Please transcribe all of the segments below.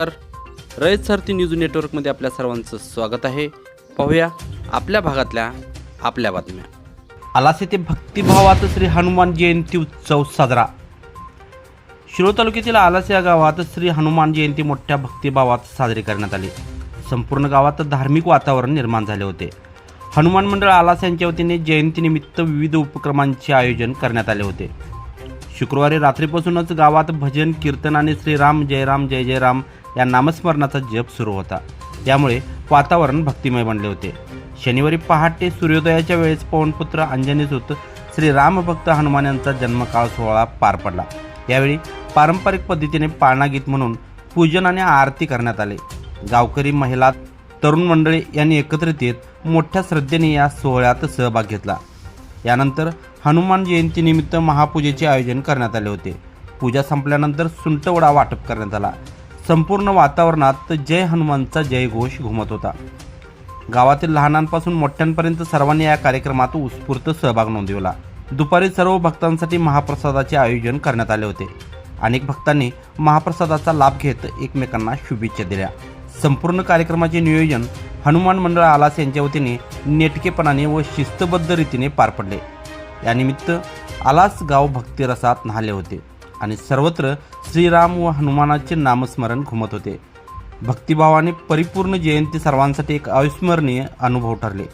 तर रयत सारथी न्यूज नेटवर्कमध्ये आपल्या सर्वांचं स्वागत आहे. पाहूया आपल्या भागातल्या आपल्या बातम्या. आलास येथे भक्तिभावात श्री हनुमान जयंती उत्सव साजरा. शिरो तालुक्यातील आलास या गावात श्री हनुमान जयंती मोठ्या भक्तिभावात साजरी करण्यात आली. संपूर्ण गावात धार्मिक वातावरण निर्माण झाले होते. हनुमान मंडळ आलास यांच्या वतीने जयंतीनिमित्त विविध उपक्रमांचे आयोजन करण्यात आले होते. शुक्रवारी रात्रीपासूनच गावात भजन कीर्तन आणि श्रीराम जयराम जय जय राम या नामस्मरणाचा जप सुरू होता. त्यामुळे वातावरण भक्तिमय बनले होते. शनिवारी पहाटे सूर्योदयाच्या वेळेस पवनपुत्र अंजनीसूत श्री रामभक्त हनुमान यांचा जन्मकाळ सोहळा पार पडला. यावेळी पारंपरिक पद्धतीने पाळणा गीत म्हणून पूजन आणि आरती करण्यात आले. गावकरी महिला तरुण मंडळी यांनी एकत्रित येत मोठ्या श्रद्धेने या सोहळ्यात सहभाग घेतला. यानंतर हनुमान जयंतीनिमित्त महापूजेचे आयोजन करण्यात आले होते. पूजा संपल्यानंतर सुंटवडा वाटप करण्यात आला. संपूर्ण वातावरणात जय हनुमानचा जयघोष घुमत होता. गावातील लहानांपासून मोठ्यांपर्यंत सर्वांनी या कार्यक्रमात उत्स्फूर्त सहभाग नोंदवला. दुपारी सर्व भक्तांसाठी महाप्रसादाचे आयोजन करण्यात आले होते. अनेक भक्तांनी महाप्रसादाचा लाभ घेत एकमेकांना शुभेच्छा दिल्या. संपूर्ण कार्यक्रमाचे नियोजन हनुमान मंडळ आलास यांच्या वतीने नेटकेपणाने व शिस्तबद्ध रीतीने पार पडले. यानिमित्त आलास गाव भक्तिरसात न्हाले होते आणि सर्वत्र श्रीराम व हनुमानाचे नामस्मरण घुमत होते. भक्तिभावाने परिपूर्ण जयंती सर्वांसाठी एक अविस्मरणीय अनुभव ठरले.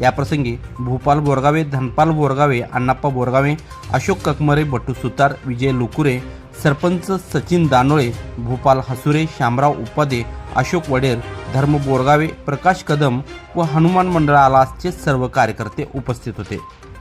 याप्रसंगी भूपाल बोरगावे धनपाल बोरगावे अण्णाप्पा बोरगावे अशोक ककमरे बट्टू सुतार विजय लुकुरे सरपंच सचिन दानोळे भूपाल हसुरे शामराव उपादे अशोक वडेर धर्म बोरगावे प्रकाश कदम व हनुमान मंडळ आलासचे सर्व कार्यकर्ते उपस्थित होते.